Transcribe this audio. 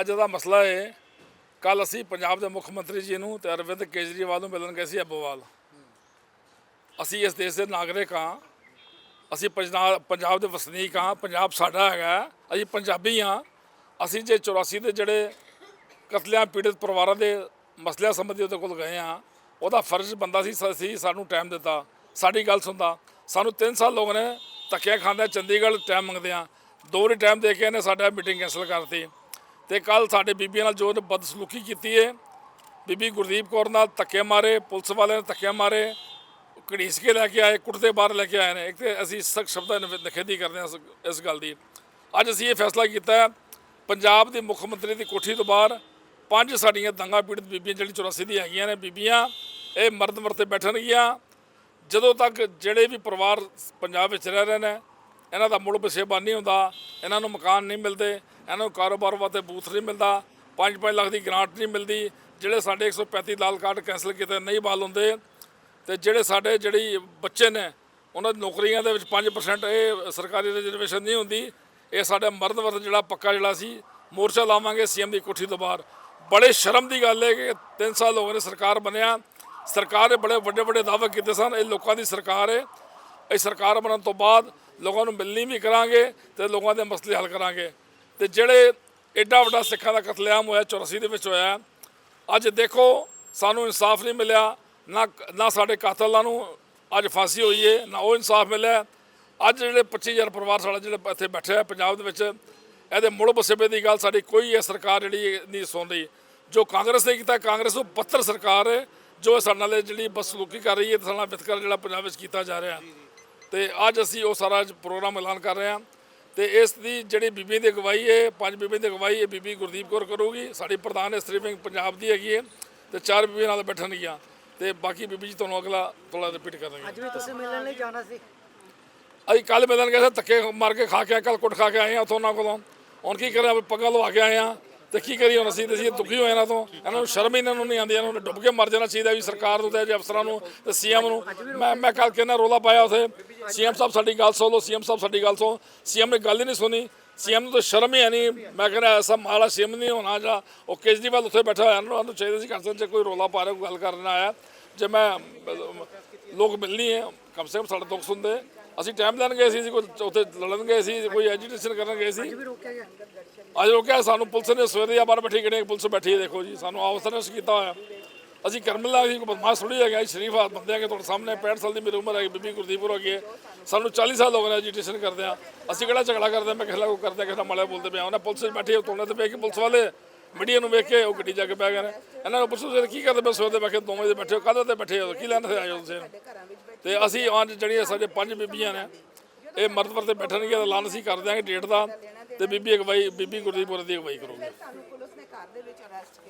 ਅੱਜ ਦਾ ਮਸਲਾ ਹੈ ਕੱਲ ਅਸੀਂ ਪੰਜਾਬ ਦੇ ਮੁੱਖ ਮੰਤਰੀ ਜੀ ਨੂੰ ਤੇ ਅਰਵਿੰਦ ਕੇਜਰੀਵਾਲ ਨੂੰ ਮਿਲਣ ਗਏ ਸੀ ਅੱਬੋਵਾਲ। ਅਸੀਂ ਇਸ ਦੇਸ਼ ਦੇ ਨਾਗਰਿਕ ਹਾਂ। ਅਸੀਂ ਪੰਜਾਬ ਪੰਜਾਬ ਦੇ ਵਸਨੀਕ ਹਾਂ। ਪੰਜਾਬ ਸਾਡਾ ਹੈਗਾ। ਅਸੀਂ ਪੰਜਾਬੀ ਹਾਂ। ਅਸੀਂ ਜੇ 84 ਦੇ ਜਿਹੜੇ ਕਤਲਿਆਂ ਪੀੜਤ ਪਰਿਵਾਰਾਂ ਦੇ ਮਸਲਿਆਂ ਸੰਬੰਧੀ ਉਹਦੇ ਕੋਲ ਗਏ ਹਾਂ, ਉਹਦਾ ਫਰਜ਼ ਬੰਦਾ ਸੀ, ਸ- ਸਾਨੂੰ ਟਾਈਮ ਦਿੱਤਾ। ਸਾਡੀ ਗੱਲ ਸੁਣਦਾ। ਸਾਨੂੰ 3 ਸਾਲ ਲੋਕ ਨੇ ਧੱਕੇ ਖਾਂਦੇ, ਚੰਡੀਗੜ੍ਹ ਟਾਈਮ ਮੰਗਦੇ ਆ ਦੋ ਵਾਰੀ ਟਾਈਮ ਦੇ ਕੇ ਇਹਨੇ ਸਾਡਾ ਮੀਟਿੰਗ ਕੈਂਸਲ ਕਰਤੀ। ਤੇ ਕੱਲ ਸਾਡੇ ਬੀਬੀਆਂ ਨਾਲ ਜੋ ਨੇ ਬਦਸਲੂਕੀ ਕੀਤੀ ਹੈ ਬੀਬੀ ਗੁਰਦੀਪ ਕੌਰ ਨਾਲ ਧੱਕੇ ਮਾਰੇ, ਪੁਲਿਸ ਵਾਲਿਆਂ ਨੇ ਧੱਕੇ ਮਾਰੇ ਘੜੀਸ ਕੇ ਲੈ ਕੇ ਆਏ, ਕੁੱਟਦੇ ਬਾਹਰ ਲੈ ਕੇ ਆਏ ਨੇ। ਇੱਕ ਤੇ ਅਸੀਂ ਸਖਤ ਸ਼ਬਦਾਂ ਵਿੱਚ ਨਿਖੇਧੀ ਕਰਦੇ ਹਾਂ ਇਸ- ਇਸ ਗੱਲ ਦੀ। ਅੱਜ ਅਸੀਂ ਇਹ ਫੈਸਲਾ ਕੀਤਾ ਪੰਜਾਬ ਦੇ ਮੁੱਖ ਮੰਤਰੀ ਦੀ ਕੋਠੀ ਤੋਂ ਬਾਹਰ ਪੰਜ ਸਾਡੀਆਂ ਦੰਗਾ ਪੀੜਤ ਬੀਬੀਆਂ, ਜਿਹੜੀ 84 ਦੀ ਹੈਗੀਆਂ ਨੇ ਬੀਬੀਆਂ, ਇਹ ਮਰਦ ਮਰਤੇ ਬੈਠਣਗੀਆਂ। ਜਦੋਂ ਤੱਕ ਜਿਹੜੇ ਵੀ ਪਰਿਵਾਰ ਪੰਜਾਬ ਵਿੱਚ ਰਹਿ ਰਹੇ ਨੇ, ਇਹਨਾਂ ਦਾ ਮੁੜ ਪਸੇਬਾ ਨਹੀਂ ਹੁੰਦਾ, ਇਹਨਾਂ ਨੂੰ ਮਕਾਨ ਨਹੀਂ ਮਿਲਦੇ ਇਹਨਾਂ ਨੂੰ ਕਾਰੋਬਾਰ ਵਾਸਤੇ ਬੂਥ ਨਹੀਂ ਮਿਲਦਾ 5-5 ਲੱਖ ਦੀ ਗ੍ਰਾਂਟ ਨਹੀਂ ਮਿਲਦੀ, ਜਿਹੜੇ ਸਾਡੇ 135 ਲਾਲ ਕਾਰਡ ਕੈਂਸਲ ਕੀਤੇ ਨਹੀਂ ਬਹਾਲ ਹੁੰਦੇ, ਤੇ ਜਿਹੜੇ ਸਾਡੇ ਜਿਹੜੀ ਬੱਚੇ ਨੇ, ਉਹਨਾਂ ਦੀ ਨੌਕਰੀਆਂ ਦੇ ਵਿੱਚ 5% ਇਹ ਸਰਕਾਰੀ ਰਿਜ਼ਰਵੇਸ਼ਨ ਨਹੀਂ ਹੁੰਦੀ, ਇਹ ਸਾਡਾ ਮਰਦ ਵਰਤ ਜਿਹੜਾ ਪੱਕਾ ਜਿਹੜਾ ਸੀ, ਮੋਰਚਾ ਲਾਵਾਂਗੇ ਸੀਐਮ ਦੀ ਕੋਠੀ ਤੋਂ ਬਾਹਰ। ਬੜੇ ਸ਼ਰਮ ਦੀ ਗੱਲ ਹੈ ਕਿ 3 ਸਾਲ ਹੋ ਗਏ ਨੇ ਸਰਕਾਰ ਬਣਿਆ, ਸਰਕਾਰ ਨੇ ਬੜੇ ਵੱਡੇ ਵੱਡੇ ਦਾਅਵੇ ਕੀਤੇ ਸਨ, ਇਹ ਲੋਕਾਂ ਦੀ ਸਰਕਾਰ ਹੈ। ਇਹ ਸਰਕਾਰ ਬਣਨ ਤੋਂ ਬਾਅਦ ਲੋਕਾਂ ਨੂੰ ਮਿਲਣੀ ਵੀ ਕਰਾਂਗੇ ਤੇ ਲੋਕਾਂ ਦੇ ਮਸਲੇ ਹੱਲ ਕਰਾਂਗੇ। ਤੇ ਜਿਹੜੇ ਐਡਾ ਵੱਡਾ ਸਿੱਖਾਂ ਦਾ ਕਤਲੇਆਮ ਹੋਇਆ 84 ਦੇ ਵਿੱਚ ਹੋਇਆ, ਅੱਜ ਦੇਖੋ, ਸਾਨੂੰ ਇਨਸਾਫ ਨਹੀਂ ਮਿਲਿਆ, ਨਾ ਨਾ ਸਾਡੇ ਕਾਤਲਾਂ ਨੂੰ ਅੱਜ ਫਾਂਸੀ ਹੋਈ ਹੈ ਨਾ ਉਹ ਇਨਸਾਫ ਮਿਲਿਆ। ਅੱਜ ਜਿਹੜੇ 25000 ਪਰਿਵਾਰ ਸਾਡਾ ਜਿਹੜੇ ਇੱਥੇ ਬੈਠੇ ਆ ਪੰਜਾਬ ਦੇ ਵਿੱਚ, ਇਹਦੇ ਮੁੜ ਬਸੇਬੇ ਦੀ ਗੱਲ ਸਾਡੀ ਕੋਈ ਇਹ ਸਰਕਾਰ ਜਿਹੜੀ ਨਹੀਂ ਸੁਣ ਰਹੀ ਜੋ ਕਾਂਗਰਸ ਨੇ ਕੀਤਾ, ਕਾਂਗਰਸ ਉਹ ਪੱਤਰ ਸਰਕਾਰ ਹੈ ਜੋ ਸਾਡੇ ਨਾਲ ਜਿਹੜੀ ਬਸਲੂਕੀ ਕਰ ਰਹੀ ਹੈ, ਤੇ ਸਾਡਾ ਵਿਤਕਰਾ ਜਿਹੜਾ ਪੰਜਾਬ ਵਿੱਚ ਕੀਤਾ ਜਾ ਰਿਹਾ। ਤੇ ਅੱਜ ਅਸੀਂ ਉਹ ਸਾਰਾ ਪ੍ਰੋਗਰਾਮ ਐਲਾਨ ਕਰ ਰਹੇ ਹਾਂ। ਤੇ ਇਸ ਦੀ ਜਿਹੜੀ ਬੀਬੀ ਦੀ ਅਗਵਾਈ ਹੈ ਪੰਜ ਬੀਬੀ ਦੀ ਅਗਵਾਈ ਇਹ ਬੀਬੀ ਗੁਰਦੀਪ ਕੌਰ ਕਰੂਗੀ। ਸਾਡੀ ਪ੍ਰਧਾਨ ਇਸਤਰੀ ਵਿੰਗ ਪੰਜਾਬ ਦੀ ਹੈਗੀ ਹੈ ਤੇ ਚਾਰ ਬੀਬੀਆਂ ਨਾਲ ਬੈਠਣਗੀਆਂ ਤੇ ਬਾਕੀ ਬੀਬੀ ਜੀ ਤੁਹਾਨੂੰ ਅਗਲਾ ਥੋੜਾ ਰਿਪੀਟ ਕਰ ਦਾਂਗੇ ਅੱਜ ਵੀ ਤੁਸੀਂ ਮਿਲਣ ਲਈ ਜਾਣਾ ਸੀ? ਅਸੀਂ ਕੱਲ ਮਿਲਣ ਗਏ ਸੀ ਧੱਕੇ ਮਾਰ ਕੇ ਖਾ ਕੇ ਆਏ ਕੱਲ ਕੁੱਟ ਖਾ ਕੇ ਆਏ ਆ ਉੱਥੋਂ ਉਹਨਾਂ ਕੋਲੋਂ। ਹੁਣ ਕੀ ਕਰਿਆ ਪੱਗਾਂ ਲਵਾ ਕੇ ਆਏ ਆ। ਤੇ ਕੀ ਕਰੀਏ ਹੁਣ ਅਸੀਂ ਤੇ ਅਸੀਂ ਦੁਖੀ ਹੋਏ ਇਹਨਾਂ ਤੋਂ। ਇਹਨਾਂ ਨੂੰ ਸ਼ਰਮ ਹੀ ਇਹਨਾਂ ਨੂੰ ਨਹੀਂ ਆਉਂਦੀ, ਇਹਨਾਂ ਨੂੰ ਡੁੱਬ ਕੇ ਮਰ ਜਾਣਾ ਚਾਹੀਦਾ ਵੀ ਸਰਕਾਰ ਨੂੰ ਤੇ ਜੇ ਅਫਸਰਾਂ ਨੂੰ ਤੇ ਸੀਐਮ ਨੂੰ। ਮੈਂ ਮੈਂ ਕੱਲ ਕਿੰਨਾ ਰੋਲਾ ਪਾਇਆ ਉਥੇ। ਸੀਐਮ ਸਾਹਿਬ ਸਾਡੀ ਗੱਲ ਸੁਣ ਲਓ, ਸੀਐਮ ਸਾਹਿਬ ਸਾਡੀ ਗੱਲ ਸੁਣ। ਸੀਐਮ ਨੇ ਗੱਲ ਹੀ ਨਹੀਂ ਸੁਣੀ। ਸੀਐਮ ਨੂੰ ਤਾਂ ਸ਼ਰਮ ਹੀ ਹੈ ਨਹੀਂ। ਮੈਂ ਕਹਿੰਦਾ ਐਸਾ ਮਾੜਾ ਸੀਐਮ ਨਹੀਂ ਹੋਣਾ ਜਾਂ ਉਹ ਕੇਜਰੀਵਾਲ ਉੱਥੇ ਬੈਠਾ ਹੋਇਆ। ਇਹਨਾਂ ਨੂੰ ਚਾਹੀਦਾ ਸੀ ਘਰ ਜੇ ਕੋਈ ਰੋਲਾ ਪਾ ਰਿਹਾ, ਕੋਈ ਗੱਲ ਕਰਨ ਆਇਆ। ਜੇ ਮੈਂ, ਲੋਕ ਮਿਲਣੀ ਹੈ, ਕਮ ਸੇ ਕਮ ਸਾਡਾ ਦੁੱਖ ਸੁਣਦੇ। ਅਸੀਂ ਟਾਈਮ ਲੈਣ ਗਏ ਸੀ ਕੋਈ ਉੱਥੇ ਲੜਨ ਗਏ ਸੀ, ਕੋਈ ਐਜੀਟੇਸ਼ਨ ਕਰਨ ਗਏ ਸੀ। ਅੱਜ ਰੋਕਿਆ ਸਾਨੂੰ ਪੁਲਿਸ ਨੇ ਸਵੇਰੇ ਆ ਬਾਹਰ ਬੈਠੀ ਕਿਹੜੇ ਪੁਲਿਸ ਬੈਠੀ ਹੈ ਦੇਖੋ ਜੀ ਸਾਨੂੰ ਆਫਸਰਸ ਕੀਤਾ ਹੋਇਆ। ਅਸੀਂ ਕਰਮਲਾ ਸੀ ਕੋਈ ਬਦਮਾਸ਼ ਥੋੜੀ ਹੈਗਾ ਜੀ, ਸ਼ਰੀਫ ਆ ਬੰਦੇ ਆ ਕਿ ਤੁਹਾਡੇ ਸਾਹਮਣੇ 65 ਸਾਲ ਦੀ ਮੇਰੀ ਉਮਰ ਹੈ ਬੀਬੀ ਗੁਰਦੀਪ ਕੌਰ ਹੋ ਗਈ ਹੈ ਸਾਨੂੰ 40 ਸਾਲ ਹੋ ਗਏ ਨੇ ਐਜੀਟੇਸ਼ਨ ਕਰਦੇ ਆ। ਅਸੀਂ ਕਿਹੜਾ ਝਗੜਾ ਕਰਦੇ ਆ? ਮੈਂ ਕਿਸੇ ਨਾਲ ਕੋਈ ਕਰਦੇ ਕਿਸੇ ਨਾਲ ਮਾੜਾ ਬੋਲਦੇ ਪਿਆ ਉਹਨੇ ਪੁਲਿਸ 'ਚ ਬੈਠੀ ਉਹ ਤੋੜਨੇ ਤੇ ਵੇਖ ਕੇ ਪੁਲਿਸ ਵਾਲੇ ਮੀਡੀਆ ਨੂੰ ਵੇਖ ਕੇ ਉਹ ਗੱਡੀ ਜਾ ਕੇ ਬਹਿ ਗਏ ਨੇ। ਇਹਨਾਂ ਨੂੰ ਪੁੱਛੋ ਤੁਸੀਂ ਕੀ ਕਰਦੇ ਪਏ ਸਵੇਰ ਦੇ ਬੈਠੇ ਦੋ ਵਜੇ ਬੈਠੇ ਹੋ ਕਾਹਦੇ ਤੇ ਬੈਠੇ ਹੋ? ਕੀ ਲੈਣ ਤੇ ਆਏ ਹੋ ਤੁਸੀਂ? ਤੇ ਅਸੀਂ ਅੱਜ ਜਿਹੜੀਆਂ ਸਾਡੇ ਪੰਜ ਬੀਬੀਆਂ ਨੇ ਇਹ ਮਰਦ ਬੈਠਣਗੇ ਤਾਂ ਐਲਾਨ ਅਸੀਂ ਕਰ ਦਿਆਂਗੇ ਡੇਟ ਦਾ। ਤੇ ਬੀਬੀ ਅਗਵਾਈ, ਬੀਬੀ ਗੁਰਦੀਪੁਰ ਦੀ ਅਗਵਾਈ ਕਰੂਗੀ। ਸਾਨੂੰ ਪੁਲਿਸ ਨੇ ਘਰ ਦੇ ਵਿੱਚ ਅਰੈਸਟ